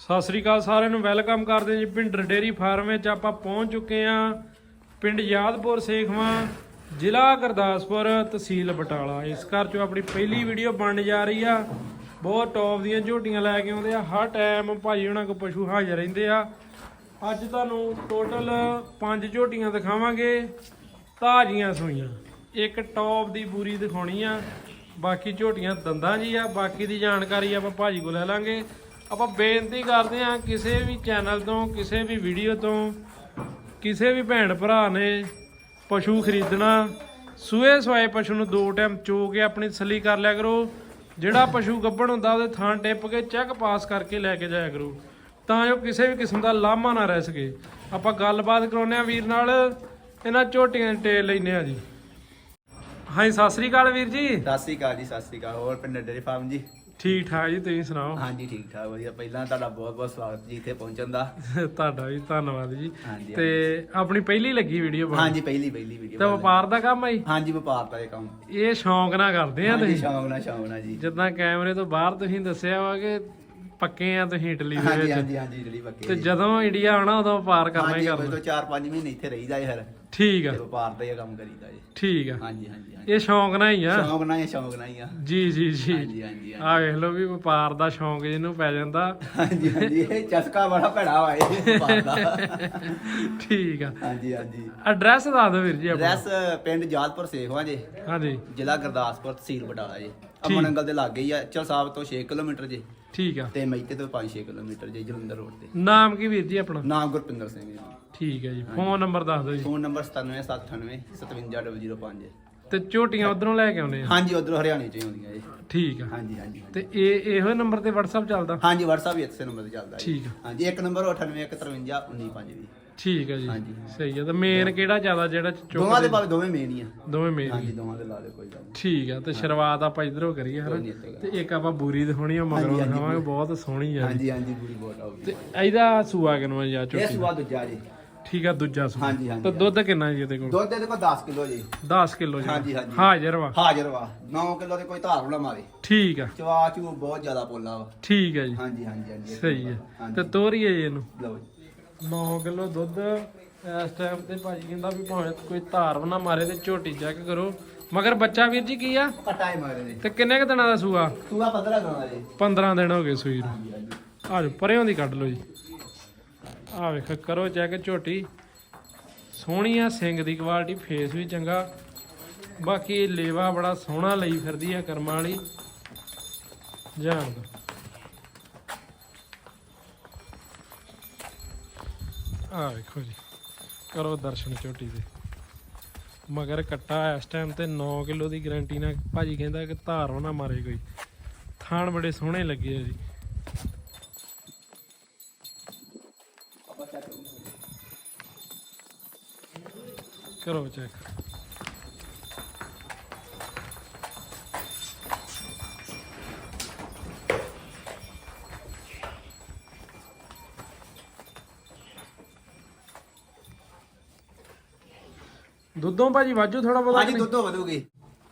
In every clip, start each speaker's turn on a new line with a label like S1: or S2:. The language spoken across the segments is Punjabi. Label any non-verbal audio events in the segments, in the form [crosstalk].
S1: ਸਤਿ ਸ੍ਰੀ ਅਕਾਲ ਸਾਰਿਆਂ ਨੂੰ, ਵੈਲਕਮ ਕਰਦੇ ਜੀ ਭਿੰਡਰ ਡੇਰੀ ਫਾਰਮ ਵਿੱਚ। ਆਪਾਂ ਪਹੁੰਚ ਚੁੱਕੇ ਆ ਪਿੰਡ ਯਾਦਪੁਰ ਸੇਖਵਾਂ ਜ਼ਿਲ੍ਹਾ ਗੁਰਦਾਸਪੁਰ ਤਹਿਸੀਲ ਬਟਾਲਾ। ਇਸ ਘਰ ਚੋਂ ਆਪਣੀ ਪਹਿਲੀ ਵੀਡੀਓ ਬਣ ਜਾ ਰਹੀ ਆ। ਬਹੁਤ ਟੌਪ ਦੀਆਂ ਝੋਟੀਆਂ ਲੈ ਕੇ ਆਉਂਦੇ ਆ। ਹਰ ਟਾਈਮ ਭਾਈ ਉਹਨਾਂ ਕੋਲ ਪਸ਼ੂ ਹਾਜ਼ਰ ਰਹਿੰਦੇ ਆ। ਅੱਜ ਤੁਹਾਨੂੰ ਟੋਟਲ 5 ਝੋਟੀਆਂ ਦਿਖਾਵਾਂਗੇ। ਤਾਜ਼ੀਆਂ ਸੂਈਆਂ। ਇੱਕ ਟੌਪ ਦੀ ਬੂਰੀ ਦਿਖਾਉਣੀ ਆ। ਬਾਕੀ ਝੋਟੀਆਂ ਦੰਦਾਂ ਜੀ ਆ। ਬਾਕੀ ਦੀ ਜਾਣਕਾਰੀ ਆਪਾਂ ਭਾਜੀ ਕੋਲ ਲੈ ਲਾਂਗੇ। ਆਪਾਂ ਬੇਨਤੀ ਕਰਦੇ ਹਾਂ ਕਿਸੇ ਵੀ ਚੈਨਲ ਤੋਂ, ਕਿਸੇ ਵੀ ਵੀਡੀਓ ਤੋਂ, ਕਿਸੇ ਵੀ ਭੈਣ ਭਰਾ ਨੇ ਪਸ਼ੂ ਖਰੀਦਣਾ, ਸੂਏ ਸਵਾਏ ਪਸ਼ੂ ਨੂੰ ਦੋ ਟਾਈਮ ਚੋ ਕੇ ਆਪਣੀ ਤਸੱਲੀ ਕਰ ਲਿਆ ਕਰੋ। ਜਿਹੜਾ ਪਸ਼ੂ ਗੱਭਣ ਹੁੰਦਾ, ਉਹਦੇ ਥਾਂ ਟਿੱਪ ਕੇ ਚੈੱਕ ਪਾਸ ਕਰਕੇ ਲੈ ਕੇ ਜਾਇਆ ਕਰੋ। ਤਾਂ ਜੋ ਕਿਸੇ ਵੀ ਕਿਸਮ ਦਾ ਲਾਮਾ ਨਾ ਰਹਿ ਸਕੇ। ਆਪਾਂ ਗੱਲਬਾਤ ਕਰਾਉਂਦੇ ਆ ਵੀਰ ਨਾਲ। ਇਹਨਾਂ ਝੋਟੀਆਂ ਦੀ ਟੇਲ ਲੈਨੇ ਆ ਜੀ। ਹਾਂਜੀ, ਸਤਿ ਸ੍ਰੀ ਅਕਾਲ ਵੀਰ ਜੀ।
S2: ਸਤਿ ਸ੍ਰੀ ਅਕਾਲ ਜੀ, ਸਤਿ ਸ੍ਰੀ ਅਕਾਲ। ਹੋਰ ਪਿੰਡ ਡੇਰੀ ਫਾਰਮ ਜੀ?
S1: ਠੀਕ ਠਾਕ ਜੀ ਤੁਸੀਂ ਸੁਣਾਓ?
S2: ਹਾਂਜੀ ਠੀਕ ਠਾਕ ਵਧੀਆ। ਪਹਿਲਾਂ ਤੁਹਾਡਾ ਬਹੁਤ ਬਹੁਤ ਸਵਾਗਤ ਜੀ ਇੱਥੇ ਪਹੁੰਚਣ ਦਾ।
S1: ਤੁਹਾਡਾ ਵੀ ਧੰਨਵਾਦ ਜੀ।
S2: ਹਾਂਜੀ
S1: ਤੇ ਆਪਣੀ ਪਹਿਲੀ ਲੱਗੀ ਵੀਡੀਓ ਬਣ।
S2: ਹਾਂਜੀ ਪਹਿਲੀ ਪਹਿਲੀ ਵੀਡੀਓ
S1: ਤੇ ਵਪਾਰ ਦਾ ਕੰਮ ਹੈ
S2: ਹਾਂਜੀ ਵਪਾਰ ਦਾ ਇਹ ਕੰਮ।
S1: ਇਹ ਸ਼ੌਂਕ ਨਾਲ ਕਰਦੇ ਆ
S2: ਹਾਂਜੀ
S1: ਤੁਸੀਂ?
S2: ਸ਼ੌਂਕ ਨਾਲ ਸ਼ੌਂਕ ਨਾਲ ਜੀ।
S1: ਜਿੱਦਾਂ ਕੈਮਰੇ ਤੋਂ ਬਾਹਰ ਤੁਸੀਂ ਦੱਸਿਆ ਵਾ ਕਿ ਪੱਕੇ ਆ ਤੁਸੀਂ ਇਟਲੀ ਦੇ
S2: ਹਾਂਜੀ
S1: ਵਿੱਚ।
S2: ਹਾਂਜੀ ਹਾਂਜੀ ਜਿਹੜੀ ਬੱਕੇ
S1: ਤੇ ਜਦੋਂ ਇੰਡੀਆ ਆਉਣਾ ਉਦੋਂ ਵਪਾਰ ਕਰਨਾ ਹੀ
S2: ਹਾਂਜੀ
S1: ਕਰਨਾ।
S2: ਕੋਈ ਤੋਂ 4-5 ਮਹੀਨੇ ਇੱਥੇ ਰਹੀਦਾ ਹੈ ਫਿਰ
S1: ਠੀਕ ਆ।
S2: ਤੇ ਵਪਾਰ ਦਾ ਹੀ ਕੰਮ ਕਰੀਦਾ ਜੀ
S1: ਠੀਕ ਆ।
S2: ਹਾਂਜੀ ਹਾਂਜੀ।
S1: ਇਹ ਸ਼ੌਂਕ ਨਾਲ ਹੀ ਆ।
S2: ਸ਼ੌਂਕ ਨਾਲ ਹੀ ਸ਼ੌਂਕ ਨਾਲ ਹੀ ਆ।
S1: ਜੀ ਜੀ ਜੀ।
S2: ਹਾਂਜੀ ਹਾਂਜੀ
S1: ਆ ਵੇਖ ਲਓ ਵੀ ਵਪਾਰ ਦਾ ਸ਼ੌਂਕ ਜਿਹਨੂੰ ਪੈ ਜਾਂਦਾ।
S2: ਹਾਂਜੀ ਹਾਂਜੀ। ਇਹ ਚਸਕਾ ਬੜਾ ਭੈੜਾ ਵਾ ਇਹ ਵਪਾਰ ਦਾ।
S1: ਠੀਕ ਆ।
S2: ਹਾਂਜੀ ਹਾਂਜੀ।
S1: ਐਡਰੈਸ ਦੱਸ ਦਿਓ ਵੀਰ ਜੀ ਆਪਣਾ।
S2: ਐਡਰੈਸ ਪਿੰਡ ਜਾਦਪੁਰ ਸੇਖਵਾ ਜੀ।
S1: ਹਾਂਜੀ।
S2: ਜ਼ਿਲ੍ਹਾ ਗੁਰਦਾਸਪੁਰ ਤਹਿਸੀਲ ਬਟਾਲਾ ਜੀ। ਅਮਨ ਅੰਗਲ ਦੇ ਲਾਗੇ ਹੀ ਆ ਚਲ ਸਾਹਿਬ ਤੋਂ 6 ਕਿਲੋਮੀਟਰ ਜੀ।
S1: ਠੀਕ ਆ।
S2: ਤੇ ਮੈਤੇ ਤੋਂ 5-6 ਕਿਲੋਮੀਟਰ ਜੀ ਜਲੰਧਰ ਰੋਡ ਤੇ।
S1: ਨਾਮ ਕੀ ਵੀਰ ਜੀ ਆਪਣਾ?
S2: ਨਾਮ ਗੁਰਪਿੰਦਰ ਸਿੰਘ ਜੀ।
S1: ਠੀਕ ਹੈ ਜੀ। ਫੋਨ ਨੰਬਰ ਦੱਸ ਦਿਓ ਜੀ।
S2: ਫੋਨ ਨੰਬਰ 9798 57005
S1: ਤੇ ਝੋਟੀਆਂ ਉਧਰੋਂ ਲੈ ਕੇ ਆਉਨੇ ਆ?
S2: ਹਾਂਜੀ ਉਧਰ ਹਰਿਆਣੇ ਚ ਹੀ ਆਉਂਦੀਆਂ ਜੀ
S1: ਠੀਕ ਆ।
S2: ਹਾਂਜੀ ਹਾਂਜੀ
S1: ਤੇ ਇਹ ਇਹੋ ਨੰਬਰ ਤੇ WhatsApp ਚੱਲਦਾ?
S2: ਹਾਂਜੀ WhatsApp ਵੀ ਇਸੇ ਨੰਬਰ ਤੇ ਚੱਲਦਾ ਜੀ।
S1: ਠੀਕ ਆ।
S2: ਹਾਂਜੀ ਇੱਕ ਨੰਬਰ 98151955
S1: ਠੀਕ ਹੈ ਜੀ।
S2: ਹਾਂਜੀ।
S1: ਸਹੀ ਹੈ ਤੇ ਮੇਨ ਕਿਹੜਾ ਜ਼ਿਆਦਾ ਜਿਹੜਾ
S2: ਦੋਵਾਂ ਦੇ ਭਾਵੇਂ ਦੋਵੇਂ ਮੇਨ ਹੀ ਆ।
S1: ਦੋਵੇਂ ਮੇਨ
S2: ਹਾਂਜੀ ਦੋਵਾਂ ਦੇ ਲਾ ਦੇ ਕੋਈ ਗੱਲ ਨਹੀਂ।
S1: ਠੀਕ ਆ। ਤੇ ਸ਼ੁਰੂਆਤ ਆਪਾਂ ਇਧਰੋਂ ਕਰੀਏ
S2: ਕੋਈ
S1: ਹਨਾ
S2: ਨਹੀਂ ਇੱਥੇ
S1: ਤੇ ਇੱਕ ਆਪਾਂ ਬੂਰੀ ਦਿਖਾਉਣੀ ਆ ਮਗਰੋਂ
S2: ਹਾਂਜੀ, ਹਾਂਜੀ,
S1: ਦਿਖਾਵਾਂਗੇ। ਬਹੁਤ ਸੋਹਣੀ ਆ
S2: ਹਾਂਜੀ ਹਾਂਜੀ ਪੂਰੀ ਬੋਟ ਆਉਗੀ
S1: ਤੇ ਇਹਦਾ ਸੂਆ ਕਿੰਨਾ ਜੀ ਆ
S2: ਇਹ
S1: ਝੋਟੀ
S2: ਸੁਆ ਦੂਜਾ ਜੀ।
S1: ਠੀਕ ਆ ਦੂਜਾ ਸੂਆ
S2: ਹਾਂਜੀ, ਹਾਂਜੀ,
S1: ਤੇ ਦੁੱਧ ਕਿੰਨਾ ਜੀ ਇਹਦੇ ਕੋਲ?
S2: ਦੁੱਧ ਇਹਦੇ ਕੋਲ 10 ਕਿਲੋ ਜੀ।
S1: 10 ਕਿਲੋ ਜੀ।
S2: ਹਾਂਜੀ, ਹਾਂਜੀ।
S1: ਹਾਜ਼ਰ ਵਾ?
S2: ਹਾਜ਼ਰ ਵਾ। 9 ਕਿਲੋ ਦੇ ਕੋਈ ਧਾਰ ਨਾ ਮਾਰੇ।
S1: ਠੀਕ ਆ।
S2: ਚਵਾ ਚੂ ਬਹੁਤ ਜ਼ਿਆਦਾ ਪੋਲਾ ਵਾ।
S1: ਠੀਕ ਹੈ ਜੀ।
S2: ਹਾਂਜੀ ਹਾਂਜੀ ਹਾਂਜੀ
S1: ਸਹੀ
S2: ਹਾਂਜੀ।
S1: ਤੇ ਤੋਰੀਏ ਜੀ ਇਹਨੂੰ।
S2: ਲਓ ਜੀ।
S1: 9 ਕਿਲੋ ਦੁੱਧ। ਇਸ ਟਾਈਮ ਤੇ ਭਾਜੀ ਕਹਿੰਦਾ ਵੀ ਭਾਵੇਂ ਕੋਈ ਧਾਰ ਨਾ ਮਾਰੇ ਤੇ ਝੋਟੀ ਚੈੱਕ ਕਰੋ। ਮਗਰ ਬੱਚਾ ਵੀਰ ਜੀ ਕੀ ਆ?
S2: ਕਟਾਈ ਮਾਰੇ ਦੇ
S1: ਤੇ ਕਿੰਨੇ ਕ ਦਿਨਾਂ ਦਾ ਸੂਆ?
S2: ਤੂੰ ਆ 15 ਦਿਨਾਂ ਜੀ।
S1: 15 ਦਿਨ ਹੋ ਗਏ ਸੂਈ ਨੂੰ।
S2: ਹਾਂਜੀ ਹਾਂਜੀ।
S1: ਆ ਜਾਓ ਪਰਿਓਂ ਦੀ ਕੱਢ ਲਓ ਜੀ। ਆ ਵੇਖ, ਕਰੋ ਚੈੱਕ ਝੋਟੀ। ਸੋਹਣੀ ਆ ਸਿੰਗ ਦੀ ਕੁਆਲਿਟੀ ਫੇਸ ਵੀ ਚੰਗਾ। ਬਾਕੀ ਲੇਵਾ ਬੜਾ ਸੋਹਣਾ ਲਈ ਫਿਰਦੀ ਆ ਕਰਮਾਂ ਵਾਲੀ। ਜਾਣ ਦੋ ਆ ਵੇਖੋ ਜੀ, ਕਰੋ ਦਰਸ਼ਨ ਝੋਟੀ ਦੇ। ਮਗਰ ਕੱਟਾ ਇਸ ਟਾਈਮ ਤੇ 9 ਕਿਲੋ ਦੀ ਗਾਰੰਟੀ ਨਾਲ। ਭਾਜੀ ਕਹਿੰਦਾ ਕਿ ਧਾਰ ਨਾ ਮਾਰੇ ਕੋਈ। ਥਾਣ ਬੜੇ ਸੋਹਣੇ ਲੱਗੇ ਆ ਜੀ। ਕਰੋ ਚੈੱਕ ਦੁੱਧੋਂ ਭਾਜੀ ਵਾਜੂ ਥੋੜਾ ਬਹੁਤਾ
S2: ਹਾਂਜੀ ਦੁੱਧ ਵਧੂਗੀ।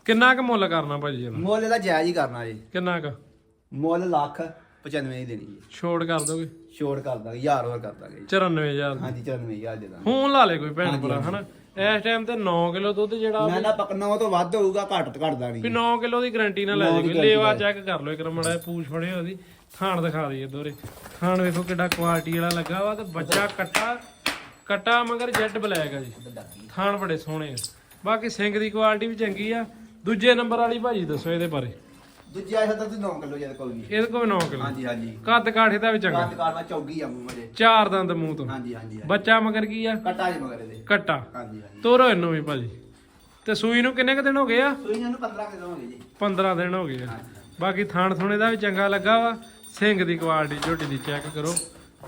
S1: ਕਿੰਨਾ ਕੁ ਮੁੱਲ ਕਰਨਾ ਭਾਜੀ ਇਹਦਾ?
S2: ਮੁੱਲ ਇਹਦਾ ਜਾਇਜ਼ ਹੀ ਕਰਨਾ ਜੀ।
S1: ਕਿੰਨਾ ਕੁ?
S2: ਮੁੱਲ ਲੱਖ 95 ਹੀ ਦੇਣੀ ਜੀ।
S1: ਛੋੜ ਕਰ ਦੋਗੇ?
S2: ਛੋੜ ਕਰ ਦਾਂਗੇ ਹਜ਼ਾਰ ਹੋਰ ਕਰ ਦਾਂਗੇ ਜੀ।
S1: 94000
S2: ਹਾਂਜੀ 94000 ਦੇ ਦਾਂਗੇ।
S1: ਫੋਨ ਲਾ ਲੇ ਕੋਈ ਭੈਣ ਭਰਾ ਹਨਾ? ਇਸ ਟਾਈਮ ਤੇ 9 ਕਿਲੋ ਦੁੱਧ ਜਿਹੜਾ
S2: ਮੈਂ ਨਾ ਪਕਣਾ ਤੋਂ ਵੱਧ ਹੋਊਗਾ ਘੱਟ ਤੋਂ ਘਟਦਾ
S1: ਵੀ
S2: ਨਹੀਂ।
S1: 9 ਕਿਲੋ ਦੀ ਗਾਰੰਟੀ ਨਾਲ ਲੈ
S2: ਨੌ
S1: ਜਾਓ ਲੇਵਾ ਚੈੱਕ ਕਰ ਲਓ ਇੱਕ ਮੜਾ ਪੂਛ ਫੜੇ ਉਹਦੀ। ਥਾਣ ਦਿਖਾ ਦਈਏ ਦੋਰੇ। ਥਾਣ ਵੇਖੋ ਕਿੱਡਾ ਕੁਆਲਿਟੀ ਵਾਲਾ ਲੱਗਾ ਵਾ ਤੇ ਬੱਚਾ ਕੱਟਾ ਕੱਟਾ ਮਗਰ ਜੈਟ ਬਲੈਕ ਆ ਜੀ। ਥਾਣ ਬੜੇ ਸੋਹਣੇ ਆ। ਬਾਕੀ ਸਿੰਘ ਦੀ ਕੁਆਲਿਟੀ ਵੀ ਚੰਗੀ ਆ। ਦੂਜੇ ਨੰਬਰ ਵਾਲੀ ਭਾਜੀ ਦੱਸੋ ਇਹਦੇ ਬਾਰੇ।
S2: ਦੂਜਾ ਇਹ ਤਾਂ 9 ਕਿਲੋ ਜਿਹਦੇ ਕੋਲ ਵੀ
S1: ਇਹਦੇ ਕੋਲ 9 ਕਿਲੋ।
S2: ਹਾਂਜੀ ਹਾਂਜੀ।
S1: ਕੱਦ ਕਾਠੇ ਦਾ ਵੀ ਚੰਗਾ।
S2: ਕੰਦ ਕਾਰਨਾ ਚੌਗੀ ਆ ਮੂੰਹ ਮਜੇ
S1: ਚਾਰ ਦੰਦ ਮੂੰਹ ਤੋਂ।
S2: ਹਾਂਜੀ ਹਾਂਜੀ ਹਾਂਜੀ।
S1: ਬੱਚਾ ਮਗਰ ਕੀ ਆ?
S2: ਕਟਾ ਜੀ ਮਗਰ ਇਹਦੇ।
S1: ਕੱਟਾ।
S2: ਹਾਂਜੀ ਹਾਂਜੀ।
S1: ਤੋਰੋ ਇਹਨੂੰ ਵੀ ਭਾਜੀ। ਤੇ ਸੂਈ ਨੂੰ ਕਿੰਨੇ ਕ ਦਿਨ ਹੋ ਗਏ ਆ?
S2: ਸੂਈਆਂ ਨੂੰ 15 ਕਿਲੋ ਹੋਣਗੇ ਜੀ।
S1: 15 ਦਿਨ ਹੋ ਗਏ ਆ। ਬਾਕੀ ਥਾਣ ਥੁਣੇ ਦਾ ਵੀ ਚੰਗਾ ਲੱਗਾ ਵਾ। ਸਿੰਘ ਦੀ ਕੁਆਲਿਟੀ ਝੋਟੀ ਦੀ ਚੈੱਕ ਕਰੋ।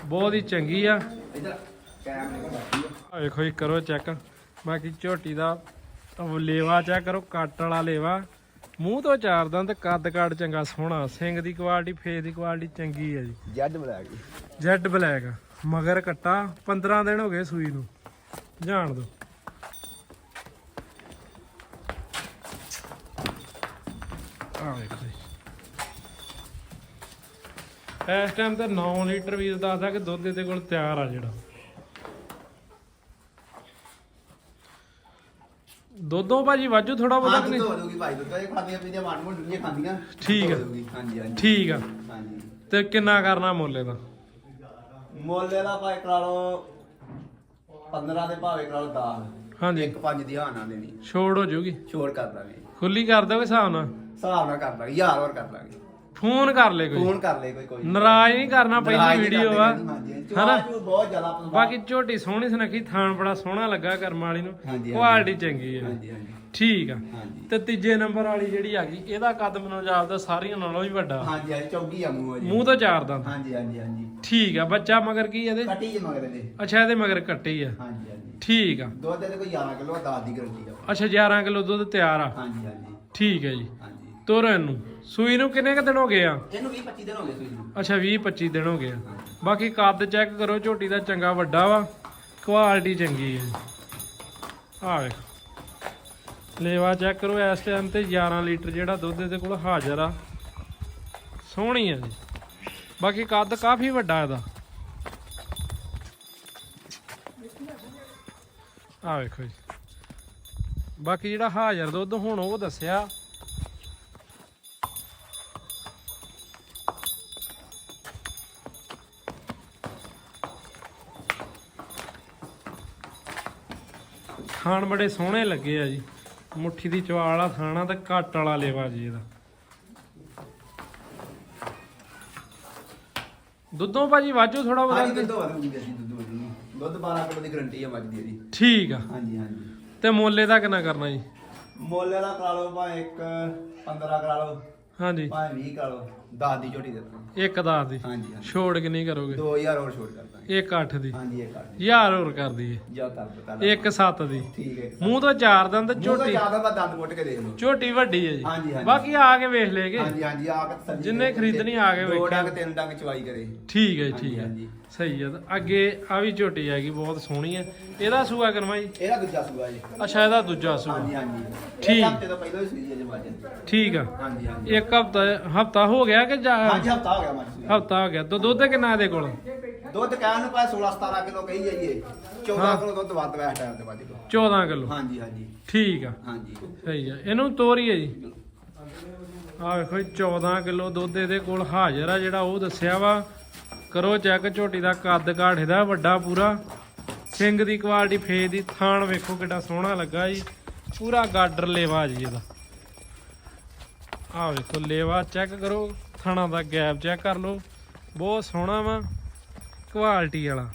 S1: ਬਹੁਤ ਹੀ ਚੰਗੀ ਆ।
S2: ਇਧਰ ਕੈਮਰੇ ਕੋਲ ਬੈਠੀ ਆ।
S1: ਆ ਵੇਖੋ ਜੀ ਕਰੋ ਚੈੱਕ। ਬਾਕੀ ਝੋਟੀ ਦਾ ਉਹ ਲੇਵਾ ਚੈੱਕ ਕਰੋ ਕੱਟ ਵਾਲਾ ਲੇਵਾ। ਮੂੰਹ ਤੋਂ ਚਾਰ ਦੰਦ ਕੱਦ ਕਾੜ ਚੰਗਾ ਸੋਹਣਾ ਸਿੰਘ ਦੀ ਕੁਆਲਿਟੀ ਫੇਸ ਦੀ ਕੁਆਲਿਟੀ ਚੰਗੀ ਹੈ ਜੀ।
S2: ਜੱਜ ਬੁਲਾ ਗਈ
S1: ਜੈਡ ਬਲੈਕ ਮਗਰ ਕੱਟਾ 15 ਦਿਨ ਹੋ ਗਏ ਸੂਈ ਨੂੰ। ਜਾਣ ਦੋ। ਆ ਵੇਖੋ ਇਸ ਟਾਈਮ ਤੇ 9 ਲੀਟਰ ਵੀਰ ਦੱਸਦਾ ਕਿ ਦੁੱਧ ਇਹਦੇ ਕੋਲ ਤਿਆਰ ਆ ਜਿਹੜਾ। ਦੁੱਧੋਂ ਭਾਜੀ ਵਾਜੂ ਥੋੜਾ ਬਹੁਤਾ ਕਿ ਨਹੀਂ?
S2: ਹੋ ਜੂਗੀ ਭਾਈ ਦੁੱਧ ਇਹ ਖਾਂਦੀਆਂ ਪੀਂਦੀਆਂ ਮਾਣ ਮੋੜ ਦੁਨੀਆ ਖਾਂਦੀਆਂ
S1: ਠੀਕ
S2: ਦੁੱਧ
S1: ਆ।
S2: ਹੋ ਜਾਊਗੀ। ਹਾਂਜੀ ਹਾਂਜੀ।
S1: ਠੀਕ ਆ।
S2: ਹਾਂਜੀ।
S1: ਤੇ ਕਿੰਨਾ ਕਰਨਾ ਮੁੱਲ ਇਹਦਾ
S2: ਮੁੱਲ ਇਹਦਾ ਭਾਈ ਕਰਾ ਲਓ 15 ਦੇ ਭਾਵੇਂ ਕਰਾ ਲਓ 10
S1: ਹਾਂਜੀ।
S2: ਇੱਕ ਪੰਜ ਦੀ ਹਾਂ ਨਾ ਦੇਣੀ।
S1: ਛੋੜ ਹੋ ਜੂਗੀ
S2: ਛੋੜ ਕਰ ਦਾਂਗੇ।
S1: ਖੁੱਲੀ ਕਰ ਦੋਗੇ ਹਿਸਾਬ ਨਾਲ?
S2: ਹਿਸਾਬ ਨਾਲ ਕਰ ਦਾਂਗੇ ਯਾਰ ਹੋਰ ਕਰ ਲਾਂਗੇ
S1: ਫੋਨ ਕਰ ਲੈ ਕੋਈ।
S2: ਫੋਨ ਕਰ ਲੈ ਕੋਈ ਕੋਈ
S1: ਨਾਰਾਜ਼ ਨਹੀਂ ਕਰਨਾ
S2: ਨਾਰਾਜ਼
S1: ਪਹਿਲੀ
S2: ਨਹੀਂ
S1: ਵੀਡੀਓ
S2: ਕਰਦੇ
S1: ਆ।
S2: ਮੈਨੂੰ, ਹਾਂਜੀ। ਹਾਂਜੀ।
S1: ਹਨਾ
S2: ਬਹੁਤ ਜ਼ਿਆਦਾ ਪਸੰਦ
S1: ਬਾਕੀ ਝੋਟੀ ਸੋਹਣੀ ਸੁਨੱਖੀ ਥਾਣ ਬੜਾ ਸੋਹਣਾ ਲੱਗਾ ਕਰਮ ਵਾਲੀ ਨੂੰ।
S2: ਹਾਂਜੀ,
S1: ਕੁਆਲਿਟੀ ਚੰਗੀ ਹੈ
S2: ਹਾਂਜੀ ਹਾਂਜੀ।
S1: ਠੀਕ ਆ।
S2: ਹਾਂਜੀ।
S1: ਤੇ ਤੀਜੇ ਨੰਬਰ ਵਾਲੀ ਜਿਹੜੀ ਆ ਗਈ ਇਹਦਾ ਕੱਦ ਮੈਨੂੰ ਜਾਪਦਾ ਸਾਰੀਆਂ ਨਾਲੋਂ ਵੀ ਵੱਡਾ।
S2: ਹਾਂਜੀ ਹਾਂਜੀ ਚੌਗੀ ਆ ਮੂੰਹ ਜੀ
S1: ਮੂੰਹ ਤੋਂ ਚਾਰ ਦੰਦ।
S2: ਹਾਂਜੀ ਹਾਂਜੀ ਹਾਂਜੀ।
S1: ਠੀਕ ਆ ਬੱਚਾ ਮਗਰ ਕੀ ਇਹਦੇ?
S2: ਕੱਟੀ ਜੇ ਮਗਰ ਦੇ
S1: ਅੱਛਾ ਇਹਦੇ ਮਗਰ ਕੱਟੀ ਆ।
S2: ਹਾਂਜੀ ਹਾਂਜੀ।
S1: ਠੀਕ ਆ।
S2: ਦੁੱਧ ਦੇ ਕੋਈ 11 ਕਿਲੋ ਦਾਦ ਦੀ ਗਰੰਟੀ ਆ।
S1: ਅੱਛਾ 11 ਕਿਲੋ ਦੁੱਧ ਤਿਆਰ ਆ।
S2: ਹਾਂਜੀ ਹਾਂਜੀ।
S1: ਠੀਕ ਹੈ ਜੀ।
S2: ਹਾਂਜੀ।
S1: ਤੋਰ ਇਹਨੂੰ ਸੂਈ ਨੂੰ ਕਿੰਨੇ ਕ ਦਿਨ ਹੋ ਗਏ ਆ?
S2: ਇਹਨੂੰ 20 25 ਦਿਨ ਹੋ ਗਏ ਸੂਈ ਨੂੰ।
S1: ਅੱਛਾ 20 25 ਦਿਨ ਹੋ ਗਏ ਆ। ਬਾਕੀ ਕੱਦ ਚੈੱਕ ਕਰੋ ਝੋਟੀ ਦਾ ਚੰਗਾ ਵੱਡਾ ਵਾ। ਕੁਆਲਿਟੀ ਚੰਗੀ ਹੈ ਆ ਲੇਵਾ ਚੈੱਕ ਕਰੋ ਇਸ ਟਾਈਮ ਤੇ 11 ਲੀਟਰ ਜਿਹੜਾ ਦੁੱਧ ਇਹਦੇ ਕੋਲ ਹਾਜ਼ਰ ਆ। ਸੋਹਣੀ ਆ ਜੀ। ਬਾਕੀ ਕੱਦ ਕਾਫੀ ਵੱਡਾ ਇਹਦਾ। ਆ ਵੇਖੋ ਜੀ। ਬਾਕੀ ਜਿਹੜਾ ਹਾਜ਼ਰ ਦੁੱਧ ਹੁਣ ਉਹ ਦੱਸਿਆ ਖਾਣ ਬੜੇ ਸੋਹਣੇ ਲੱਗੇ ਆ ਜੀ। ਮੁੱਠੀ ਦੀ ਚਵਾਲ ਵਾਲਾ ਖਾਣਾ ਤੇ ਘੱਟ ਵਾਲਾ ਲੇਵਾ ਜੀ ਇਹਦਾ। ਦੁੱਧੋਂ ਭਾਜੀ ਵਾਜੋ ਥੋੜਾ
S2: ਹਾਂਜੀ
S1: ਬਹੁਤਾ
S2: ਦੁੱਧ ਵਧੂਗੀ ਅਸੀਂ ਦੁੱਧ ਵਧੂਗੀ ਦੁੱਧ 12 ਕਿਲੋ ਦੀ ਗਰੰਟੀ ਆ ਮੱਝ ਦੀ ਇਹਦੀ।
S1: ਠੀਕ ਆ।
S2: ਹਾਂਜੀ ਹਾਂਜੀ।
S1: ਤੇ ਮੋਲੇ ਦਾ ਕਿੰਨਾ ਕਰਨਾ ਜੀ?
S2: ਮੁੱਲ ਇਹਦਾ ਕਰਾ ਲਓ ਭਾਵੇਂ ਇੱਕ 15 ਕਰਾ ਲਓ
S1: ਹਾਂਜੀ।
S2: ਭਾਵੇਂ 20 ਕਰਾ ਲਓ। 10 ਦੀ ਝੋਟੀ ਦੇ ਦਾਂਗੇ।
S1: ਇੱਕ ਦਸ ਦੀ?
S2: ਹਾਂਜੀ ਹਾਂਜੀ।
S1: ਛੋੜ ਕਿੰਨੀ ਕਰੋਗੇ?
S2: 2000 ਹੋਰ ਛੋੜ ਕਰ ਦਾਂਗੇ।
S1: ਇੱਕ ਅੱਠ ਦੀ?
S2: ਹਾਂਜੀ ਇਹ ਕਰ ਦਿਓ।
S1: ਹਜ਼ਾਰ ਹੋਰ ਕਰ ਦਈਏ।
S2: ਜਾ ਕਰ ਦੋ ਕਰ
S1: ਇੱਕ ਸੱਤ ਦੀ।
S2: ਠੀਕ ਹੈ
S1: ਮੂੰਹ ਤੋਂ ਚਾਰ ਦੰਦ
S2: ਝੋਟੀ
S1: ਝੋਟੀ
S2: ਜ਼ਿਆਦਾ ਮੈਂ ਦੰਦ ਪੁੱਟ ਕੇ ਦੇਖ ਲਓ।
S1: ਝੋਟੀ ਵੱਡੀ ਹੈ ਜੀ।
S2: ਹਾਂਜੀ, ਹਾਂਜੀ।
S1: ਬਾਕੀ ਆ ਕੇ ਵੇਖ ਲੇਗੇ
S2: ਹਾਂਜੀ ਹਾਂਜੀ ਆ ਕੇ ਤਸੱਲੀ
S1: ਜਿੰਨੇ
S2: ਕਰੇ।
S1: ਖਰੀਦਣੀ ਆ ਕੇ
S2: ਦੋ। ਡੰਗ ਤਿੰਨ ਡੰਗ ਚਵਾਈ ਕਰੇ।
S1: ਠੀਕ ਹੈ ਜੀ,
S2: ਹਾਂਜੀ,
S1: ਠੀਕ ਹੈ।
S2: ਹਾਂਜੀ।
S1: ਸਹੀ ਹੈ ਤੇ। ਅੱਗੇ ਆ ਵੀ ਝੋਟੀ ਹੈਗੀ ਬਹੁਤ ਸੋਹਣੀ ਹੈ। ਇਹਦਾ ਸੂਆ ਕਰਮਾ ਜੀ
S2: ਇਹਦਾ ਦੂਜਾ ਸੂਆ ਜੀ।
S1: ਅੱਛਾ ਇਹਦਾ ਦੂਜਾ ਸੂਆ।
S2: ਹਾਂਜੀ ਹਾਂਜੀ।
S1: ਠੀਕ।
S2: ਹਫ਼ਤੇ ਤੋਂ ਪਹਿਲਾਂ ਹੀ ਸੂਈ ਹੈ ਜੀ ਮੱਝ
S1: ਠੀਕ ਆ।
S2: ਹਾਂਜੀ ਹਾਂਜੀ।
S1: ਇੱਕ ਹਫਤਾ ਹਫਤਾ ਹੋ ਗਿਆ ਕਿ ਜਾਂ
S2: ਹਾਂਜੀ ਹਫਤਾ ਹੋ ਗਿਆ ਸੂਈ
S1: ਹਫਤਾ ਹੋ ਗਿਆ। ਤਾਂ ਦੁੱਧ ਕਿੰਨਾ ਇਹਦੇ ਕੋਲ?
S2: ਦੁੱਧ ਕਹਿਣ ਨੂੰ ਪਾਏ 16 17 ਕਿਲੋ ਕਹੀ ਜਾਈਏ। 14
S1: ਹਾਂ।
S2: ਕਿਲੋ ਦੁੱਧ ਵੱਧ ਵੈਸ ਟਾਈਮ ਤੇ ਵੱਧ
S1: 14 ਕਿਲੋ?
S2: ਹਾਂਜੀ ਹਾਂਜੀ।
S1: ਠੀਕ ਆ।
S2: ਹਾਂਜੀ।
S1: ਸਹੀ ਆ। ਇਹਨੂੰ ਤੋਰੀ ਹੈ ਜੀ। ਆ ਵੇਖੋ ਜੀ 14 ਕਿਲੋ ਦੁੱਧ ਇਹਦੇ ਕੋਲ ਹਾਜ਼ਰ ਆ ਜਿਹੜਾ ਉਹ ਦੱਸਿਆ ਵਾ। ਕਰੋ ਚੈੱਕ ਝੋਟੀ ਦਾ ਕੱਦ ਕਾਠ ਇਹਦਾ ਵੱਡਾ ਪੂਰਾ। ਸਿੰਘ ਦੀ ਕੁਆਲਿਟੀ ਫੇਸ ਦੀ ਥਾਣ ਵੇਖੋ ਕਿੱਡਾ ਸੋਹਣਾ ਲੱਗਾ ਜੀ। ਪੂਰਾ ਗਾਡਰ ਲੇਵਾ ਜੀ ਇਹਦਾ। ਆ ਵੇਖੋ ਲੇਵਾ ਚੈੱਕ ਕਰੋ। ਥਾਣਾ ਦਾ ਗੈਪ ਚੈੱਕ ਕਰ ਲਓ। ਬਹੁਤ ਸੋਹਣਾ ਵਾ ਕੁਆਲਿਟੀ ਵਾਲਾ।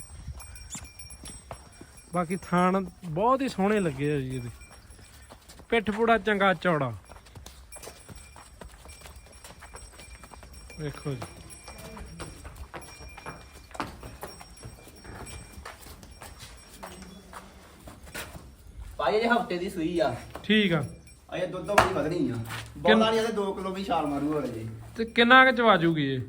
S1: ਬਾਕੀ ਥਾਣ ਬਹੁਤ ਹੀ ਸੋਹਣੇ ਲੱਗੇ ਆ ਜੀ ਇਹਦੇ। ਪਿੱਠ ਪੂੜਾ ਚੰਗਾ ਚੌੜਾ। ਵੇਖੋ ਜੀ।
S2: ਭਾਈ ਇਹ ਹਫ਼ਤੇ ਦੀ ਸੂਈ ਆ।
S1: ਠੀਕ ਆ।
S2: ਅਜੇ ਦੁੱਧ ਬੜੀ ਵਧਣੀ ਆ। ਬੋਲਾ ਨਹੀਂ ਇਹਦੇ 2 ਕਿਲੋ ਵੀ ਛਾਲ ਮਾਰੂ ਹੋਵੇ ਜੀ।
S1: ਤੇ ਕਿੰਨਾ ਕੁ ਚਵਾ ਜੂਗੀ ਇਹ?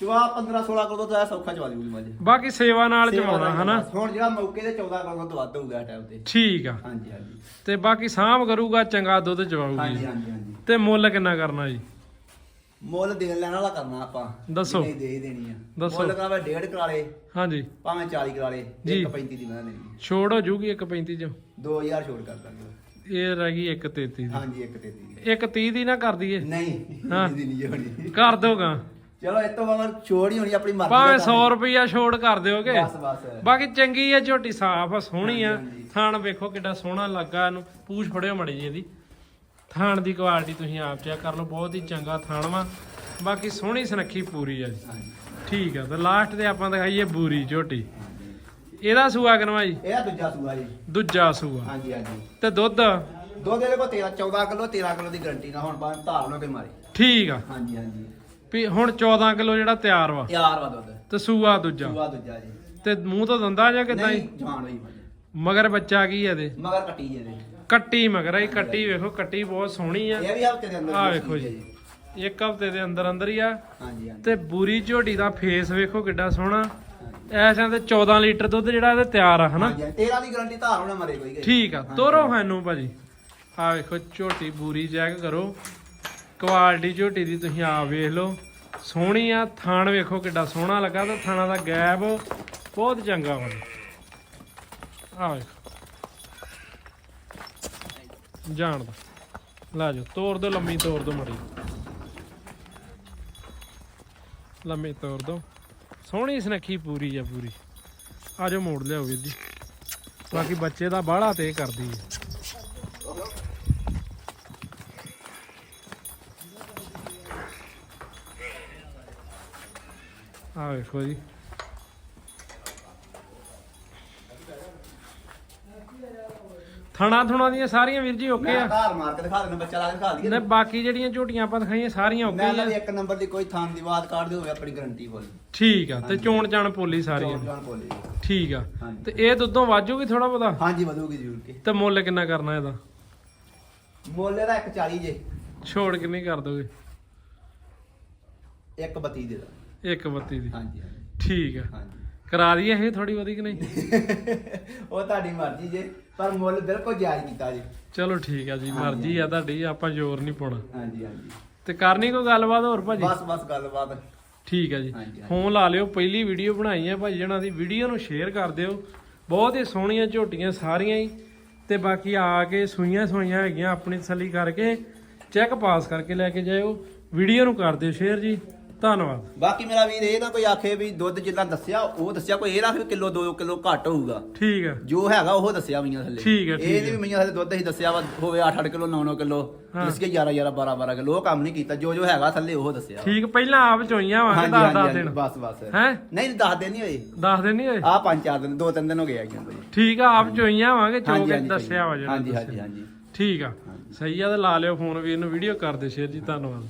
S2: ਚਵਾ 15 16 ਕਿਲੋ ਤਾਂ ਸੌਖਾ ਚਵਾ ਦੂਗੀ ਮੱਝ
S1: ਬਾਕੀ ਸੇਵਾ ਨਾਲ ਚਵਾਉਣਾ ਹਨਾ?
S2: ਹੁਣ ਜਿਹੜਾ ਮੌਕੇ ਤੇ 14 ਕਿਲੋ ਦੁੱਧ ਵੱਧ ਹੋਊਗਾ ਟਾਈਮ ਤੇ।
S1: ਠੀਕ ਆ।
S2: ਹਾਂਜੀ ਹਾਂਜੀ।
S1: ਤੇ ਬਾਕੀ ਸਾਂਭ ਕਰੂਗਾ ਚੰਗਾ ਦੁੱਧ
S2: ਹਾਂਜੀ
S1: ਚਵਾਊਗੀ।
S2: ਹਾਂਜੀ ਹਾਂਜੀ
S1: ਤੇ ਮੁੱਲ ਕਿੰਨਾ ਕਰਨਾ ਜੀ?
S2: ਮੁੱਲ ਦੇਣ ਲੈਣ ਵਾਲਾ ਕਰਨਾ ਆਪਾਂ।
S1: ਦੱਸੋ।
S2: ਜਿੰਨੇ ਦੇ ਦੇਣੀ ਆ।
S1: ਦੱਸੋ।
S2: ਮੁੱਲ ਕਰਾਵੇ ਡੇਢ ਕਰਾ ਲੇ।
S1: ਹਾਂਜੀ।
S2: ਭਾਵੇਂ 40 ਕਰਾ ਲੇ।
S1: ਜੀ।
S2: 1.35 ਦੀ ਮੈਂ ਦੇਣੀ
S1: ਛੋੜ ਹੋ ਜੂਗੀ 1.35 ਚ?
S2: 2000 ਛੋੜ ਕਰ ਦਾਂਗੇ।
S1: ਇਹ ਰਹਿ ਗਈ 1.33 ਦੀ।
S2: ਹਾਂਜੀ 1.33 ਦੀ।
S1: 1.30 ਦੀ ਨਾ ਕਰ ਦਈਏ?
S2: ਨਹੀਂ
S1: ਹਾਂ।
S2: ਇਹਦੀ ਨਹੀਂ ਹੋਣੀ।
S1: ਕਰ ਦੋਗਾ
S2: ਚਲੋ ਇਹ ਤੋਂ ਬਾਅਦ ਛੋੜ ਹੀ ਹੋਣੀ ਆਪਣੀ ਮਰਜ਼ੀ
S1: ਭਾਵੇਂ
S2: ਦਾ
S1: 100 ਰੁਪਈਆ ਛੋੜ ਕਰ ਦਿਓਗੇ।
S2: ਬਸ ਬਸ।
S1: ਬਾਕੀ ਚੰਗੀ ਆ ਝੋਟੀ ਸਾਫ਼ ਆ ਸੋਹਣੀ ਆ। ਥਾਣ ਵੇਖੋ ਕਿੱਡਾ ਸੋਹਣਾ ਲੱਗਾ ਇਹਨੂੰ। ਪੂਛ ਫੜਿਓ ਮੜੀ ਜੀ ਇਹਦੀ। ਥਾਣ ਦੀ ਕੁਆਲਿਟੀ ਤੁਸੀਂ ਆਪ ਚੈੱਕ ਕਰ ਲਓ ਬਹੁਤ ਹੀ ਚੰਗਾ ਥਾਣ ਵਾ। ਬਾਕੀ ਸੋਹਣੀ ਸੁਨੱਖੀ ਪੂਰੀ ਆ ਜੀ। ਠੀਕ ਆ ਤੇ ਲਾਸਟ ਤੇ ਆਪਾਂ ਦਿਖਾਈਏ ਬੂਰੀ ਝੋਟੀ। ਇਹਦਾ ਸੂਆ ਕਰਵਾ ਜੀ?
S2: ਇਹਦਾ ਦੂਜਾ ਸੂਆ ਜੀ।
S1: ਦੂਜਾ ਸੂਆ।
S2: ਹਾਂਜੀ ਹਾਂਜੀ।
S1: ਤੇ ਦੁੱਧ?
S2: ਦੁੱਧ ਇਹਦੇ ਕੋਲ 13 14 ਕਿਲੋ 13 ਕਿਲੋ ਦੀ ਗਰੰਟੀ ਨਾ ਹੁਣ ਬਾਅਦ ਧਾਰ ਨਾ ਕੋਈ ਮਾਰੇ।
S1: ਠੀਕ ਆ।
S2: ਹਾਂਜੀ ਹਾਂਜੀ।
S1: ਵੀ ਹੁਣ 14 ਕਿਲੋ ਜਿਹੜਾ ਤਿਆਰ ਵਾ?
S2: ਯਾਰ ਵਾ ਦੁੱਧ।
S1: ਤੇ ਸੂਆ ਦੂਜਾ।
S2: ਸੂਆ ਦੂਜਾ ਜੀ।
S1: ਤੇ ਮੂੰਹ ਤੋਂ ਦੰਦਾ ਜਾਂ ਕਿਦਾਂ
S2: ਨਹੀਂ
S1: ਹੀ
S2: ਜਵਾਨ ਹੋਈ ਮੱਝ
S1: ਮਗਰ ਬੱਚਾ ਕੀ ਆ ਇਹਦੇ?
S2: ਮਗਰ ਕੱਟੀ ਜੀ
S1: ਕੱਟੀ ਮਗਰ ਇਹ ਕੱਟੀ ਵੇਖੋ ਕੱਟੀ ਬਹੁਤ ਸੋਹਣੀ ਆ।
S2: ਇਹ ਵੀ ਹਫ਼ਤੇ ਦੇ ਅੰਦਰ
S1: ਆਹ ਵੇਖੋ ਜੀ। ਇੱਕ ਹਫ਼ਤੇ ਦੇ ਅੰਦਰ ਅੰਦਰ ਹੀ ਆ।
S2: ਹਾਂਜੀ ਹਾਂਜੀ।
S1: ਤੇ ਬੂਰੀ ਝੋਟੀ ਦਾ ਫੇਸ ਵੇਖੋ ਕਿੱਡਾ ਸੋਹਣਾ। ਐਸਾਂ ਤੇ 14 ਲੀਟਰ ਦੁੱਧ ਜਿਹੜਾ ਇਹਦੇ ਤਿਆਰ ਆ ਹਨਾ?
S2: 13 ਦੀ ਗਰੰਟੀ ਧਾਰ ਹੋਣਾ ਮਰੇ ਕੋਈ
S1: ਠੀਕ ਆ ਤੋਰੋ ਸਾਨੂੰ ਭਾਜੀ। ਆ ਵੇਖੋ ਝੋਟੀ ਬੂਰੀ ਚੈੱਕ ਕਰੋ। ਕੁਆਲਿਟੀ ਝੋਟੀ ਦੀ ਤੁਸੀਂ ਆਪ ਵੇਖ ਲਓ। ਸੋਹਣੀ ਆ ਥਾਣ ਵੇਖੋ ਕਿੱਡਾ ਸੋਹਣਾ ਲੱਗਾ ਤੇ ਥਾਣਾ ਦਾ ਗੈਪ ਬਹੁਤ ਚੰਗਾ ਵਾ ਆ ਵੇਖੋ। ਜਾਣ ਦੋ। ਲਾ ਜੋ ਤੋੜ ਦੋ ਲੰਮੀ ਤੋੜ ਦੋ ਮੜੀ। ਲੰਮੀ ਤੋੜ ਦੋ। ਸੋਹਣੀ ਸੁਨੱਖੀ ਪੂਰੀ ਆ ਪੂਰੀ। ਆ ਜਾਓ ਮੋੜ ਲਿਆਓ ਵੀਰ ਜੀ। ਬਾਕੀ ਬੱਚੇ ਦਾ ਬਾਹਲਾ ਤੇ ਕਰਦੀ ਹੈ ਆ ਵੇਖੋ ਜੀ। ਥਣਾ ਥੁਣਾ ਦੀਆਂ ਸਾਰੀਆਂ ਵੀਰ ਜੀ ਓਕੇ
S2: ਮੈਂ
S1: ਆ।
S2: ਧਾਰ ਮਾਰ ਕੇ ਦਿਖਾ ਦੇਣਾ ਬੱਚਾ ਲਾ ਕੇ ਦਿਖਾ ਦਈਏ।
S1: ਨੇ ਬਾਕੀ ਜਿਹੜੀਆਂ ਝੋਟੀਆਂ ਆਪਾਂ ਦਿਖਾਈਆਂ ਸਾਰੀਆਂ ਓਕੇ ਆ।
S2: ਤਾਂ ਇੱਕ ਨੰਬਰ ਦੀ ਕੋਈ ਥਾਂ ਦੀ ਬਾਤ ਕਾਢ ਹੋਵੇ ਆਪਣੀ ਗਾਰੰਟੀ ਬੋਲੀ
S1: ਠੀਕ ਆ ਤੇ ਚੋਣ ਚਾਣ ਪੋਲੀ ਸਾਰੀਆਂ
S2: ਜਾਨ ਬੋਲੀ
S1: ਠੀਕ ਆ।
S2: ਹਾਂਜੀ।
S1: ਤੇ ਇਹ ਦੁੱਧੋਂ ਵਾਜੂਗੀ ਥੋੜਾ ਬਹੁਤਾ?
S2: ਹਾਂਜੀ ਵਧੂਗੀ ਜ਼ਰੂਰ ਕੇ
S1: ਤੇ ਮੁੱਲ ਕਿੰਨਾ ਕਰਨਾ ਇਹਦਾ?
S2: ਮੁੱਲ ਇਹਦਾ 140 ਜੇ।
S1: ਛੋੜ ਕਿੰਨੀ ਕਰ ਦੋਗੇ?
S2: 132 ਦੇ ਦਾ
S1: 132 ਦੀ।
S2: ਹਾਂਜੀ ਹਾਂਜੀ।
S1: ਠੀਕ ਆ।
S2: ਹਾਂਜੀ।
S1: ਕਰਾ ਦਈਏ ਇਹ ਥੋੜੀ ਬਹੁਤੀ ਕਿ ਨਹੀਂ? [laughs]
S2: ਉਹ ਤੁਹਾਡੀ ਮਰਜ਼ੀ ਜੇ। ਪਰ ਮੁੱਲ ਬਿਲਕੁਲ ਜਾਇਜ਼ ਕੀਤਾ ਜੀ।
S1: ਚਲੋ ਠੀਕ ਆ ਜੀ ਮਰਜ਼ੀ ਆ ਤੁਹਾਡੀ ਆਪਾਂ ਜ਼ੋਰ ਨਹੀਂ ਪਾਉਣਾ।
S2: ਹਾਂਜੀ ਹਾਂਜੀ।
S1: ਤੇ ਕਰਨੀ ਕੋਈ ਗੱਲਬਾਤ ਹੋਰ ਭਾਜੀ?
S2: ਬਸ ਬਸ ਗੱਲਬਾਤ।
S1: ਠੀਕ ਹੈ ਜੀ।
S2: ਹਾਂਜੀ, ਹਾਂਜੀ।
S1: ਫੋਨ ਲਾ ਲਿਓ ਪਹਿਲੀ ਵੀਡੀਓ ਬਣਾਈ ਹੈ ਭਾਈ ਜਣਾ ਦੀ ਵੀਡੀਓ ਨੂੰ ਸ਼ੇਅਰ ਕਰ ਦਿਓ। ਬਹੁਤ ਹੀ ਸੋਹਣੀਆਂ ਝੋਟੀਆਂ ਸਾਰੀਆਂ ਹੀ ਤੇ ਬਾਕੀ ਆ ਕੇ ਸੂਈਆਂ ਸੂਈਆਂ ਹੈਗੀਆਂ ਆਪਣੀ ਤਸੱਲੀ ਕਰਕੇ ਚੈੱਕ ਪਾਸ ਕਰਕੇ ਲੈ ਕੇ ਜਾਇਓ। ਵੀਡੀਓ ਨੂੰ ਕਰ ਦਿਓ ਸ਼ੇਅਰ ਜੀ। ਧੰਨਵਾਦ।
S2: ਬਾਕੀ ਮੇਰਾ ਵੀਰ ਇਹ ਨਾ ਕੋਈ ਆਖੇ ਵੀ ਦੁੱਧ ਜਿੰਨਾ ਦੱਸਿਆ ਉਹ ਦੱਸਿਆ ਕੋਈ ਇਹ ਨਾ ਵੀ ਕਿਲੋ 2 ਕਿਲੋ ਘੱਟ ਹੋਊਗਾ।
S1: ਠੀਕ ਹੈ
S2: ਜੋ ਹੈਗਾ ਉਹ ਦੱਸਿਆ ਮੀਆਂ ਥੱਲੇ।
S1: ਠੀਕ ਹੈ, ਠੀਕ
S2: ਇਹ ਨਹੀਂ ਵੀ ਮੀਆਂ ਥੱਲੇ ਦੁੱਧ ਹੀ ਦੱਸਿਆ ਵਾ ਹੋਵੇ 8-8 ਕਿਲੋ 9-9 ਕਿਲੋ। ਇਸ ਕੇ 11-11 12-12 ਕਿਲੋ ਉਹ ਕੰਮ ਨਹੀਂ ਕੀਤਾ। ਜੋ ਜੋ ਹੈਗਾ ਥੱਲੇ ਉਹ ਦੱਸਿਆ।
S1: ਠੀਕ ਪਹਿਲਾਂ ਆਪ ਚੋਈਆਂ ਵਾਂ
S2: ਹਾਂਜੀ
S1: 10
S2: ਹਾਂਜੀ
S1: 10
S2: ਹਾਂਜੀ,
S1: ਦਿਨ।
S2: ਬਸ ਬਸ।
S1: ਹੈ?
S2: ਨਹੀਂ 10 ਦਿਨ ਨਹੀਂ ਹੋਏ।
S1: ਦੱਸ ਦਿਨ ਨਹੀਂ ਹੋਏ?
S2: ਆ 5-4 ਦਿਨ 2-3 ਦਿਨ ਹੋ ਗਏ ਆਈਆਂ ਤੋਂ
S1: ਠੀਕ ਆ ਆਪ ਚੋਈਆਂ ਵਾਂਗੇ ਚੋ ਕੇ ਦੱਸਿਆ ਵਾ ਜਿਹੜਾ
S2: ਹਾਂਜੀ। ਹਾਂਜੀ ਹਾਂਜੀ।
S1: ਠੀਕ ਆ। ਸਹੀ ਆ ਤੇ ਲਾ ਲਿਓ ਫੋਨ ਵੀਰ ਨੂੰ ਵੀਡੀਓ ਕਰ ਦਿਓ ਸ਼ੇਅਰ ਜੀ ਧੰਨਵਾਦ।